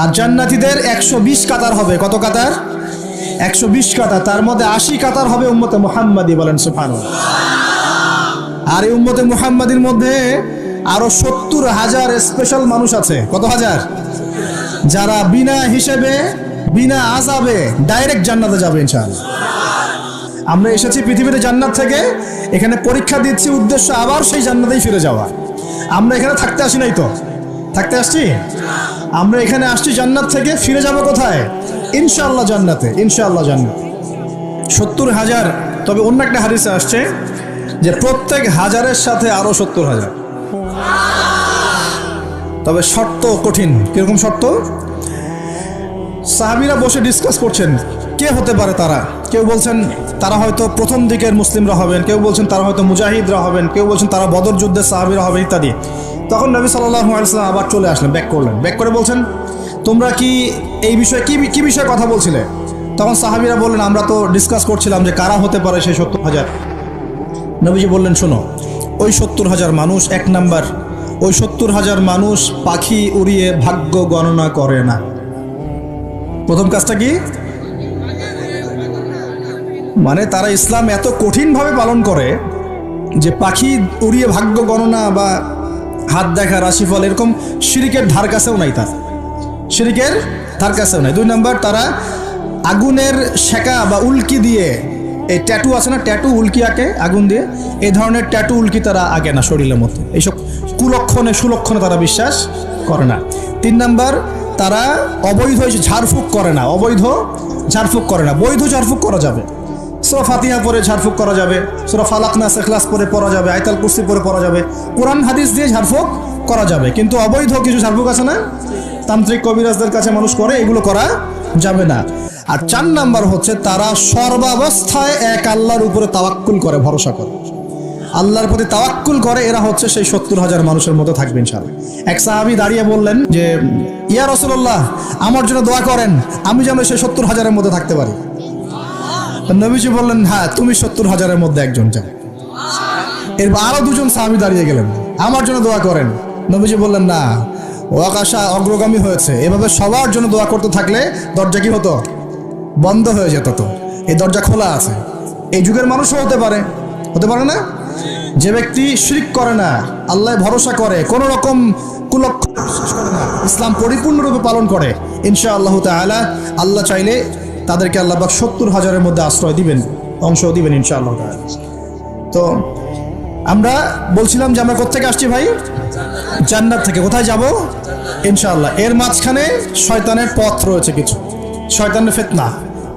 আর জান্নাতীদের একশো বিশ কাতার হবে। কত কাতার? একশো বিশ কাতার। তার মধ্যে আশি কাতার হবে উম্মতে মুহাম্মাদি বলেন সুফান আর এই উম্মতে মুহাম্মাদির মধ্যে আরও সত্তর হাজার স্পেশাল মানুষ আছে। কত হাজার? যারা বিনা হিসেবে, বিনা আজাবে ডাইরেক্ট জান্নাতে যাবে, ইনশাআল্লাহ। আমরা এসেছি পৃথিবীতে জান্নাত থেকে। এখানে পরীক্ষা দিচ্ছি, উদ্দেশ্য আবার সেই জান্নাতেই ফিরে যাওয়া। আমরা এখানে থাকতে আসি নাই তো। থাকতে আসছি? আমরা এখানে আসছি জান্নাত থেকে, ফিরে যাব কোথায়? ইনশাআল্লাহ জান্নাতে, ইনশাআল্লাহ জান্নাত। সত্তর হাজার, তবে অন্য একটা হাদিসে আসছে যে প্রত্যেক হাজারের সাথে আরও সত্তর হাজার। তবে শর্ত কঠিন। কীরকম শর্ত? সাহাবিরা বসে ডিসকাস করছেন, কে হতে পারে তারা? কেউ বলছেন, তারা হয়তো প্রথম দিকের মুসলিমরা হবেন, কেউ বলছেন, তারা হয়তো মুজাহিদরা হবেন, কেউ বলছেন, তারা বদর যুদ্ধের সাহাবিরা হবেন, ইত্যাদি। তখন নবী সাল্লাহ আলাইসাল্লাম আবার চলে আসলেন, ব্যাক করলেন। ব্যাক করে বলছেন, তোমরা কি এই বিষয়ে কি কি বিষয়ে কথা বলছিলে? তখন সাহাবিরা বললেন, আমরা তো ডিসকাস করছিলাম যে কারা হতে পারে সেই সত্তর হাজার। নবীজি বললেন, শোনো, ওই সত্তর হাজার মানুষ এক নাম্বার। ওই সত্তর হাজার মানুষ পাখি উড়িয়ে ভাগ্য গণনা করে না। প্রথম কাজটা কি? মানে তারা ইসলাম এত কঠিনভাবে পালন করে যে পাখি উড়িয়ে ভাগ্য গণনা বা হাত দেখা রাশিফল এরকম শিরিকের ধার কাছেও নাই তার। শিরিকের ধার কাছেও নাই। দুই নম্বর, তারা আগুনের শেকা বা উল্কি দিয়ে, এই ট্যাটু আছে না, ট্যাটু উল্কি আঁকে, আগুন দিয়ে এই ধরনের ট্যাটু উল্কি তারা আঁকে না শরীরের মধ্যে। এইসব কুলক্ষণে, সুলক্ষণে তারা বিশ্বাস করে না। তিন নাম্বার, তারা অবৈধ ঝাড়ফুঁক করে না, অবৈধ ঝাড়ফুঁক করে না। বৈধ ঝাড়ফুঁক করা যাবে। সুরা ফাতিহা পরে ঝাড়ফুঁক করা যাবে, সুরা ফালাক না সেখলাস পরে পড়া যাবে আইতাল কুর্সি পরে পড়া যাবে, কোরআন, হাদিস দিয়ে ঝাড়ফুঁক করা যাবে। কিন্তু অবৈধ কিছু ঝাড়ফুঁক আছে না? তান্ত্রিক কবিরাজদের কাছে মানুষ করে, এগুলো করা যাবে না। আর চার নাম্বার হচ্ছে, তারা সর্বাবস্থায় এক আল্লাহর উপরে তাওয়াক্কুল করে, ভরসা করে। আল্লাহর প্রতি তাওয়াক্কুল করে, এরা হচ্ছে সেই সত্তর হাজার মানুষের মধ্যে থাকবে ইনশাআল্লাহ। এক সাহাবি দাঁড়িয়ে বললেন যে, ইয়া রসুল্লাহ আমার জন্য দোয়া করেন, আমি যেন সেই সত্তর হাজারের মধ্যে থাকতে পারি। নবীজি বললেন হ্যাঁ তুমি সত্তর হাজারের মধ্যে একজন যাও। এরপর আরও দুজন সাহাবি দাঁড়িয়ে গেলেন। আমার জন্য দোয়া করেন। নবীজি বললেন, না ও আকাশা অগ্রগামী হয়েছে। এভাবে সবার জন্য দোয়া করতে থাকলে দরজা কি হতো? বন্ধ হয়ে যেত তো। এই দরজা খোলা আছে। এই যুগের মানুষও হতে পারে। হতে পারে না? যে ব্যক্তি শিরিক করে না, আল্লাহ ভরসা করে, কোন রকম কুলক্ষ ইসলাম পরিপূর্ণরূপে পালন করে ইনশা আল্লাহ তাআলা আল্লাহ চাইলে তাদেরকে আল্লাহ পাক সত্তর হাজারের মধ্যে আশ্রয় দিবেন অংশ দিবেন ইনশা আল্লাহ তো আমরা বলছিলাম যে আমরা কোথেকে আসছি ভাই? জান্নাত থেকে। কোথায় যাব? ইনশাআল্লাহ। এর মাঝখানে শয়তানের পথ রয়েছে কিছু। শয়তানের ফেতনা।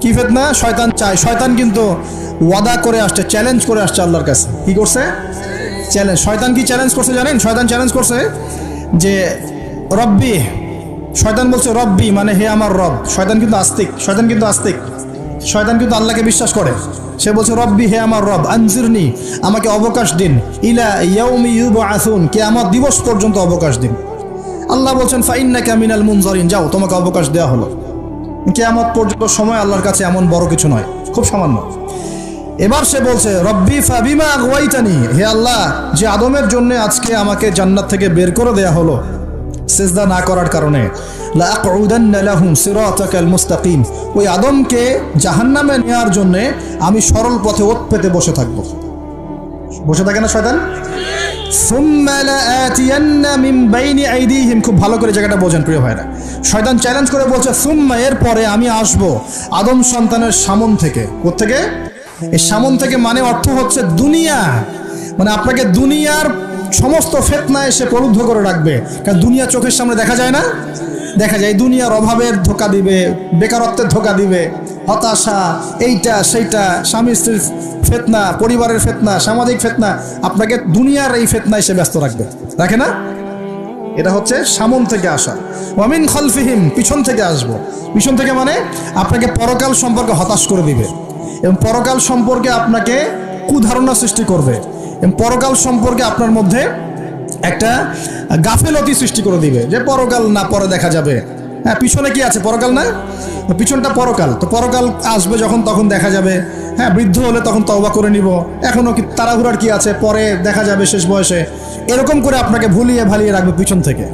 কি ফেতনা? শয়তান চায়। শয়তান কিন্তু ওয়াদা করে আসছে চ্যালেঞ্জ করে আসছে আল্লাহর কাছে। কি করছে? চ্যালেঞ্জ শয়তান কি চ্যালেঞ্জ করছে জানেন? শয়তান চ্যালেঞ্জ করছে যে, রব্বি শয়তান বলছে, রব্বি মানে হে আমার রব। শয়তান কিন্তু আস্তিক, শয়তান কিন্তু আস্তিক। শয়তান কিন্তু আল্লাহকে বিশ্বাস করে। সে বলছে, রব্বি হে আমার রব, আনজিরনি, আমাকে অবকাশ দিন। ইলা ইয়াউমি ইউবআসুন, কিয়ামত দিবস পর্যন্ত অবকাশ দিন। আল্লাহ বলছেন, ফাইন্নাকা মিনাল মুনজারিন, যাও, তোমাকে অবকাশ দেওয়া হলো। কিয়ামত পর্যন্ত সময় আল্লাহর কাছে এমন বড় কিছু নয়, খুব সামান্য। এবার সে বলছে, রব্বি ফাবিমা আগওয়াইতানি, হে আল্লাহ, যে আদমের জন্য আজকে আমাকে জান্নাত থেকে বের করে দেয়া হলো সেজদা না করার কারণে। মুস্তাকিম। ওই আদমকে জাহান্নামে নেওয়ার জন্য আমি সরল পথে ওত পেতে বসে থাকব। বসে থাকে না শয়তান? খুব ভালো করে জায়গাটা বোঝেন প্রিয় ভাইরা শয়তান চ্যালেঞ্জ করে বলছে, সুম্মা এর পরে আমি আসব আদম সন্তানের সামন থেকে। কোত্থেকে? এই সামন থেকে মানে অর্থ হচ্ছে দুনিয়া। মানে আপনাকে দুনিয়ার সমস্ত ফেতনা এসে প্রলুব্ধ করে রাখবে। কারণ দুনিয়া চোখের সামনে দেখা যায় না? দেখা যায় দুনিয়ার অভাবের ধোকা দিবে, বেকারত্বের ধোকা দিবে, হতাশা, এইটা, সেইটা, স্বামী স্ত্রীর ফেতনা, পরিবারের ফেতনা, সামাজিক ফেতনা, আপনাকে দুনিয়ার এই ফেতনা এসে ব্যস্ত রাখবে। রাখে না? এটা হচ্ছে সামন থেকে আসা। ওয়ামিন খলফিহিম, পিছন থেকে আসব। পিছন থেকে মানে আপনাকে পরকাল সম্পর্কে হতাশ করে দিবে। এবং পরকাল সম্পর্কে আপনাকে কুধারণা সৃষ্টি করবে। এবং পরকাল সম্পর্কে আপনার মধ্যে একটা গাফেলতি সৃষ্টি করে দিবে যে পরকাল না, পরে দেখা যাবে। হ্যাঁ পিছনে কি আছে? পরকাল না? পিছনটা পরকাল। তো পরকাল আসবে যখন, তখন দেখা যাবে। হ্যাঁ বৃদ্ধ হলে তখন তওবা করে নিব। এখনও কি তাড়াহুড়ার কি আছে? পরে দেখা যাবে শেষ বয়সে। এরকম করে আপনাকে ভুলিয়ে ভালিয়ে রাখবে পিছন থেকে।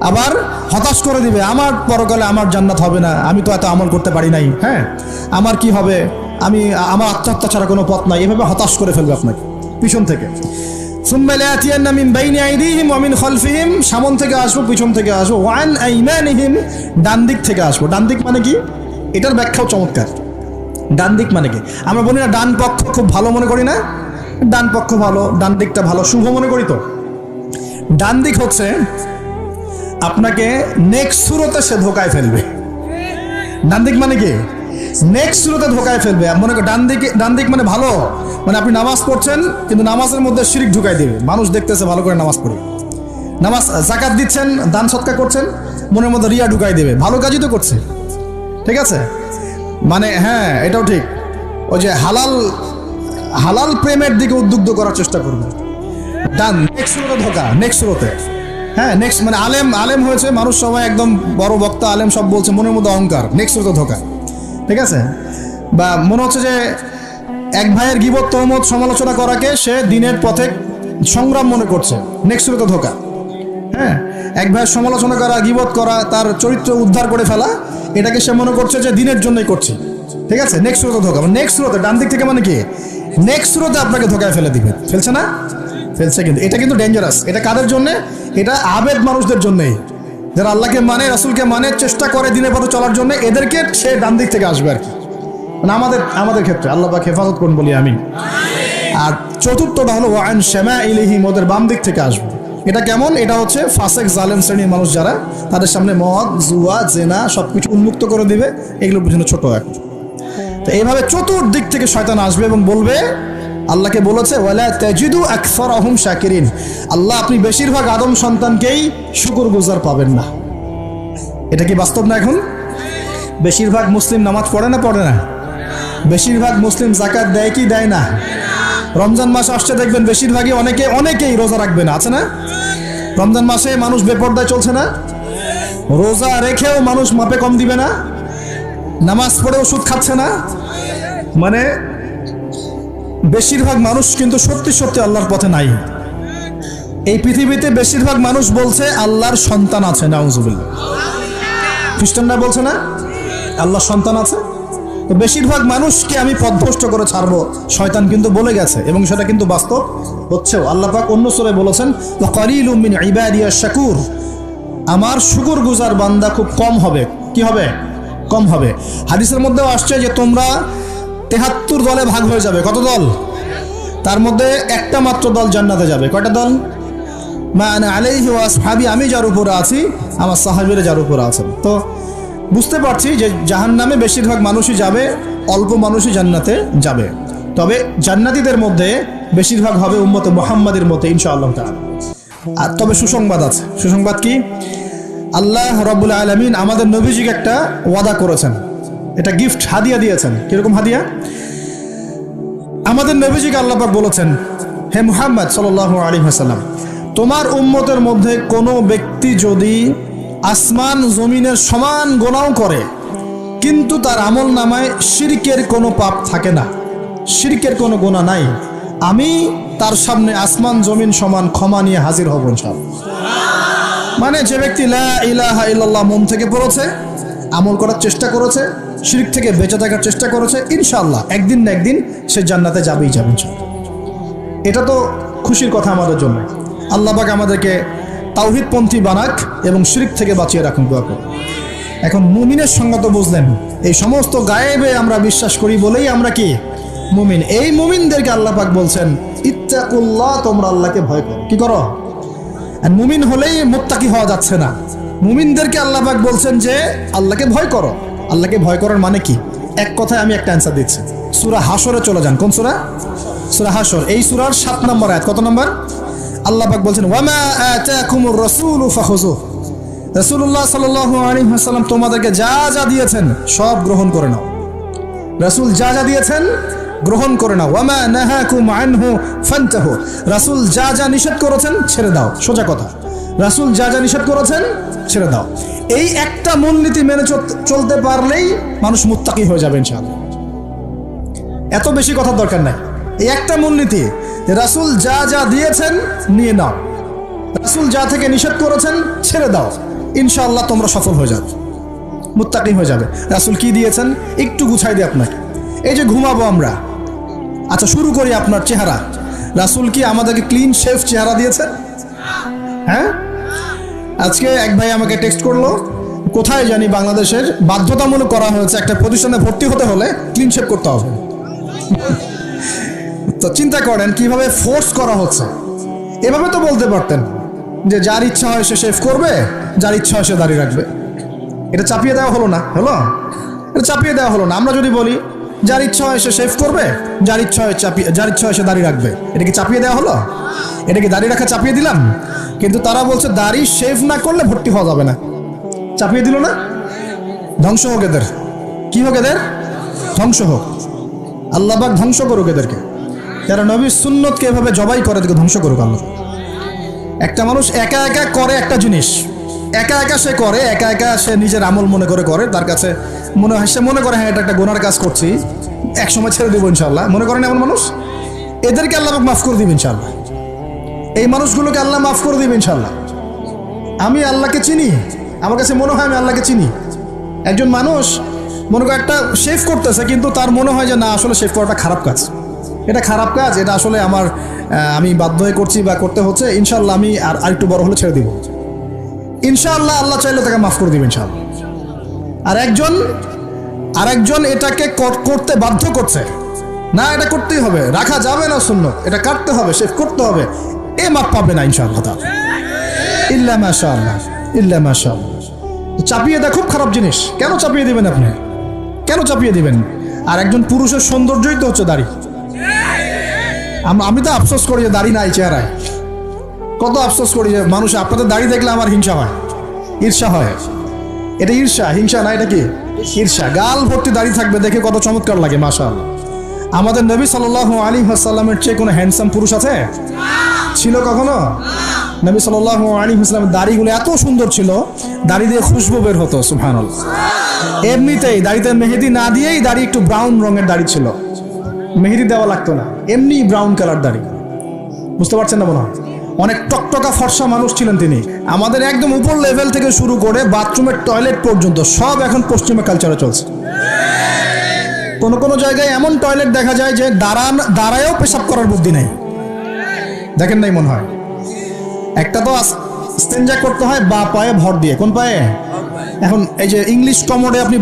আবার হতাশ করে দিবে, আমার পরকালে আমার জান্নাত হবে না। আমি তো এত আমল করতে পারি নাই। হ্যাঁ আমার কি হবে? আমি, আমার আত্মহত্যা ছাড়া কোনো পথ নাই। এভাবে হতাশ করে ফেলবে আপনাকে। পিছন থেকে। সুম্মালে আতিয়ান নামিন বাইনি আইদিহিম অমিন খলফিহিম, সামন থেকে আসব, পিছন থেকে আসব। ওয়ান আইম্যানিহিম ডান দিক থেকে আসব। ডান দিক মানে কি? এটার ব্যাখ্যাও চমৎকার। ডান দিক মানে কি? আমরা বলি না ডান পক্ষ খুব ভালো মনে করি না? ডান পক্ষ ভালো, ডান দিকটা ভালো, শুভ মনে করি তো? ডান দিক হচ্ছে আপনাকে নেক্সট সুরতে সে ধোকায় ফেলবে। ডান দিক মানে কি? নেক্সট সুরতে ধোকায় ফেলবে। মনে করেন ডান দিকে ডান দিক মানে ভালো। মানে আপনি নামাজ পড়ছেন, কিন্তু নামাজের মধ্যে শিরিক ঢুকাই দেবে। মানুষ দেখতেছে ভালো করে নামাজ পড়ে। নামাজ জাকাত দিচ্ছেন, দান সৎকার করছেন, মনের মধ্যে রিয়া ঢুকাই দেবে। ভালো কাজই তো করছে। ঠিক আছে? মানে হ্যাঁ এটাও ঠিক। ওই যে হালাল হালাল প্রেমের দিকে উদ্বুদ্ধ করার চেষ্টা করবে। ডান নেক্সট সুরতে ধোকা। নেক্সট সুরতে হ্যাঁ নেক্সট মানে আলেম আলেম হয়েছে। মানুষ সবাই একদম বড় বক্তা, আলেম সব বলছে, মনের মধ্যে অহংকার। নেক্সট সুরতে ধোকা। ঠিক আছে? বা মনে হচ্ছে যে এক ভাইয়ের গিবত, তহমত সমালোচনা করাকে সে দিনের পথে সংগ্রাম মনে করছে। নেক্সট সুরতে ধোকা। হ্যাঁ? এক ভাইয়ের সমালোচনা করা, গিবত করা, তার চরিত্র উদ্ধার করে ফেলা, এটাকে সে মনে করছে যে দিনের জন্যই করছে। ঠিক আছে? নেক্সট স্রোতে ধোকা। নেক্সট স্রোতে ডান দিক থেকে মানে কি? নেক্সট স্রোতে আপনাকে ধোকায় ফেলে দিবে। ফেলছে না? ফেলছে কিন্তু। এটা কিন্তু ডেঞ্জারাস এটা কাদের জন্যে? এটা আবেদ মানুষদের জন্যই। যারা আল্লাহকে মানে রাসুলকে মানে চেষ্টা করে দিনের পথে চলার জন্য, এদেরকে সে ডান দিক থেকে আসবে আর কি। মানে আমাদের আমাদের ক্ষেত্রে, আল্লাহ পাক হেফাজত করুন বলি আমি আর চতুর্থটা হলো ওয়ান শ্যামা ইলিহিম ওদের বাম দিক থেকে আসবে। এটা কেমন? এটা হচ্ছে ফাসেক জালেম শ্রেণির মানুষ যারা, তাদের সামনে মদ, জুয়া, জেনা সব কিছু উন্মুক্ত করে দিবে। এগুলো পিছনে ছোট এক। তো এইভাবে চতুর্দিক থেকে শয়তান আসবে এবং বলবে আল্লাহকে বলেছে, ওয়ালা তাজিদু আকসার আহম শাকিরিন। আল্লাহ আপনি বেশিরভাগ আদম সন্তানকেই শুকুর গুজার পাবেন না। এটা কি বাস্তব না এখন? বেশিরভাগ মুসলিম নামাজ পড়ে না পড়ে না? বেশিরভাগ মুসলিম জাকাত দেয় কি দেয় না? রমজান মাস আসছে, দেখবেন বেশিরভাগই অনেকে, অনেকেই রোজা রাখবে না, আছে না? রমজান মাসে মানুষ বেপর্দায় চলছে না? রোজা রেখেও মানুষ মাপে কম দিবে না? নামাজ পড়ে ওষুধ খাচ্ছে না? মানে বেশিরভাগ মানুষ কিন্তু সত্যি সত্যি আল্লাহর পথে নাই। এই পৃথিবীতে বেশিরভাগ মানুষ বলছে আল্লাহর সন্তান আছে, নাউজুবিল্লাহ। খ্রিস্টানরা বলছে না? আল্লাহর সন্তান আছে? তো বেশিরভাগ মানুষকে আমি পথভ্রষ্ট করে ছাড়বো, শয়তান কিন্তু বলে গেছে এবং সেটা কিন্তু বাস্তব হচ্ছেও। আল্লাহ পাক অন্য সরে বলেছেন শাকুর। আমার শুকুর গুজার বান্দা খুব কম হবে। কি হবে? কম হবে। হাদিসের মধ্যেও আসছে যে তোমরা তেহাত্তর দলে ভাগ হয়ে যাবে। কত দল? তার মধ্যে একটা মাত্র দল জান্নাতে যাবে। কয়টা দল? মানে আলাইহি ওয়া আসহাবি, আমি যার উপরে আছি, আমার সাহাবীরা যার উপরে আছেন। তো বুঝতে পারছি যে জাহান নামে বেশিরভাগ মানুষই যাবে, অল্প মানুষই জান্নাতে যাবে। তবে জান্নাতীদের মধ্যে বেশিরভাগ হবে উম্মতে মোহাম্মদের মতে ইনশাআল্লাহ তাআলা। আর তবে সুসংবাদ আছে। সুসংবাদ কি? আল্লাহ রব্বুল আলমিন আমাদের নবীজিকে একটা ওয়াদা করেছেন। এটা গিফট হাদিয়া দিয়েছেন। কীরকম হাদিয়া? আমাদের নবীজিকে আল্লাপাক বলেছেন, হে মুহাম্মদ সাল আলী হাসাল্লাম তোমার উম্মতের মধ্যে কোনো ব্যক্তি যদি আসমান জমিনের সমান গোনাও করে, কিন্তু তার আমল নামায় শিরকের কোনো পাপ থাকে না। শিরকের কোনো গোনা নাই। আমি তার সামনে আসমান জমিন সমান ক্ষমা নিয়ে হাজির হব ইনশাআল্লাহ। মানে যে ব্যক্তি লা ইলাহা ইল্লাল্লাহ মন থেকে পড়েছে আমল করার চেষ্টা করেছে, শিরিক থেকে বেঁচে থাকার চেষ্টা করেছে ইনশাল্লাহ একদিন না একদিন সে জান্নাতে যাবেই যাবে এটা তো খুশির কথা আমাদের জন্য। আল্লাহ পাক আমাদেরকে তাওহিদপন্থী বানাক এবং শিরিক থেকে বাঁচিয়ে রাখুন দোয়া করুন। এখন মুমিনের সঙ্গে তো বুঝলেন, এই সমস্ত গায়েবে আমরা বিশ্বাস করি বলেই আমরা কি? মুমিন। এই মুমিনদেরকে পাক বলছেন, ইত্তাকুল্লাহ, তোমরা আল্লাহকে ভয় করো। কি করো? মুমিন হলেই মোত্তাকি হওয়া যাচ্ছে না। মুমিনদেরকে আল্লাহ পাক বলছেন যে, আল্লাহকে ভয় করো। আল্লাহকে ভয় করার মানে কি? এক কথায় আমি একটা অ্যান্সার দিচ্ছি। সুরা হাসরে চলে যান। কোন সুরা? সুরা হাসর এই সুরার সাত নম্বর আয়াত কত নম্বর? আল্লাহ পাক বলছেন ওয়ামা আতাকুমুর রাসূলু ফাখুযুহু। রাসূলুল্লাহ সাল্লাল্লাহু আলাইহি ওয়াসাল্লাম তোমাদেরকে যা যা দিয়েছেন সব গ্রহণ করে নাও। রাসূল যা যা দিয়েছেন গ্রহণ করে নাও। ওয়ামা নাহাকুম আনহু ফান্তাহু। রাসূল যা যা নিষেধ করেছেন ছেড়ে দাও। সোজা কথা। রাসূল যা যা নিষেধ করেছেন ছেড়ে দাও। এই একটা মূলনীতি মেনে চল- চলতে পারলেই মানুষ মুত্তাকি হয়ে যাবে ইনশাআল্লাহ। এত বেশি কথার দরকার নাই। এই একটা মূলনীতি রাসূল যা যা দিয়েছেন নিয়ে নাও। রাসূল যা থেকে নিষেধ করেছেন ছেড়ে দাও। ইনশাআল্লাহ তোমরা সফল হয়ে যাবে। মুত্তাকি হয়ে যাবে। রাসুল কি দিয়েছেন? একটু গুছাই দিই আপনাকে। এই যে ঘুমাবো আমরা। আচ্ছা শুরু করি আপনার চেহারা। রাসুল কি আমাদেরকে ক্লিন শেফ চেহারা দিয়েছেন? হ্যাঁ? আজকে এক ভাই আমাকে টেক্সট করল, কোথায় জানি বাংলাদেশের বাধ্যতামূলক করা হয়েছে একটা প্রতিষ্ঠানে ভর্তি হতে হলে ক্লিন শেপ করতে হবে। তো চিন্তা করেন কীভাবে ফোর্স করা হচ্ছে। এভাবে তো বলতে পারতেন যে যার ইচ্ছা হয় সে শেভ করবে, যার ইচ্ছা হয় সে দাঁড়িয়ে রাখবে। এটা চাপিয়ে দেওয়া হলো না, হলো? এটা চাপিয়ে দেওয়া হলো না। আমরা যদি বলি যার ইচ্ছা হয় সে শেভ করবে, যার ইচ্ছা হয় চাপিয়ে যার ইচ্ছা হয় সে দাঁড়িয়ে রাখবে। এটা কি চাপিয়ে দেওয়া হলো? এটা কি দাঁড়িয়ে রাখা চাপিয়ে দিলাম? কিন্তু তারা বলছে দাড়ি শেভ না করলে ভর্তি হওয়া যাবে না। চাপিয়ে দিল না? ধ্বংস হোক এদের। কী হোক এদের? ধ্বংস হোক। আল্লাহবাক ধ্বংস করুক এদেরকে। যারা নবীর সুন্নতকে এভাবে জবাই করে, এদেরকে ধ্বংস করুক আল্লাহ। একটা মানুষ একা একা করে একটা জিনিস। একা একা সে করে, একা একা সে নিজের আমল মনে করে করে, তার কাছে মনে হয় সে মনে করে হ্যাঁ এটা একটা গোনার কাজ করছি এক সময় ছেড়ে দেবো ইনশাল্লাহ মনে করেন এমন মানুষ? এদেরকে আল্লাহ মাফ করে দিবে ইনশাল্লাহ এই মানুষগুলোকে আল্লাহ মাফ করে দিবে ইনশাল্লাহ আমি আল্লাহকে চিনি, আমার কাছে মনে হয় আমি আল্লাহকে চিনি। একজন মানুষ মনে করে একটা শেভ করতেছে, কিন্তু তার মনে হয় যে না, আসলে শেভ করাটা খারাপ কাজ। এটা খারাপ কাজ, এটা আসলে আমার আমি বাধ্য হয়ে করছি বা করতে হচ্ছে ইনশাল্লাহ আমি আর আরেকটু বড় হলে ছেড়ে দিব। ইনশাআল্লাহ আল্লাহ চাইলে তাকে মাফ করে দিবে ইনশাআল্লাহ। আর একজন আর একজন এটাকে করতে বাধ্য করছে। না, এটা করতেই হবে। রাখা যাবে না শূন্য এটা কাটতে হবে শেভ করতে হবে। এ মাপ পাবে না ইনশাআল্লাহ ইল্লা মাশা আল্লাহ ইল্লা মাশা। চাপিয়ে দেওয়া খুব খারাপ জিনিস। কেন চাপিয়ে দিবেন আপনি? কেন চাপিয়ে দিবেন? আর একজন পুরুষের সৌন্দর্যই তো হচ্ছে দাড়ি। আমি তো আফসোস করি যে দাড়ি নাই চেহারায়। কত আফসোস করি যে মানুষ, আপনাদের দাড়ি দেখলে আমার হিংসা হয়, ঈর্ষা হয়। এটা ঈর্ষা, হিংসা না, এটা কি? ঈর্ষা। গাল ভর্তি দাড়ি থাকবে দেখে কত চমৎকার লাগে মাশা আমাদের নবী সাল আলী হাসাল্লামের চেয়ে কোনো হ্যান্ডসাম পুরুষ আছে? ছিল কখনো? নবী সাল আলী হাসলামের দাড়িগুলো এত সুন্দর ছিল, দাড়ি দিয়ে খুশবু বের হতো সুফান এমনিতেই দাড়িতে মেহেদি না দিয়েই দাড়ি একটু ব্রাউন রঙের দাড়ি ছিল। মেহেদি দেওয়া লাগতো না, এমনি ব্রাউন কালার দাড়ি। বুঝতে পারছেন না মনে হয়? অনেক টকটকা ফর্সা মানুষ ছিলেন তিনি। আমাদের একদম উপর লেভেল থেকে শুরু করে বাথরুমের টয়লেট পর্যন্ত সব এখন পশ্চিমা কালচারে চলছে। কোনো কোনো জায়গায় এমন টয়লেট দেখা যায় যে দাঁড়ান দাঁড়ায়ও পেশাব করার বুদ্ধি নেই। দেখেন নাই মনে হয়? একটা তো স্টেঞ্জা করতে হয়, বা পায়ে ভর দিয়ে। কোন পায়ে? এখন এই যে ইংলিশ কমোডে আপনি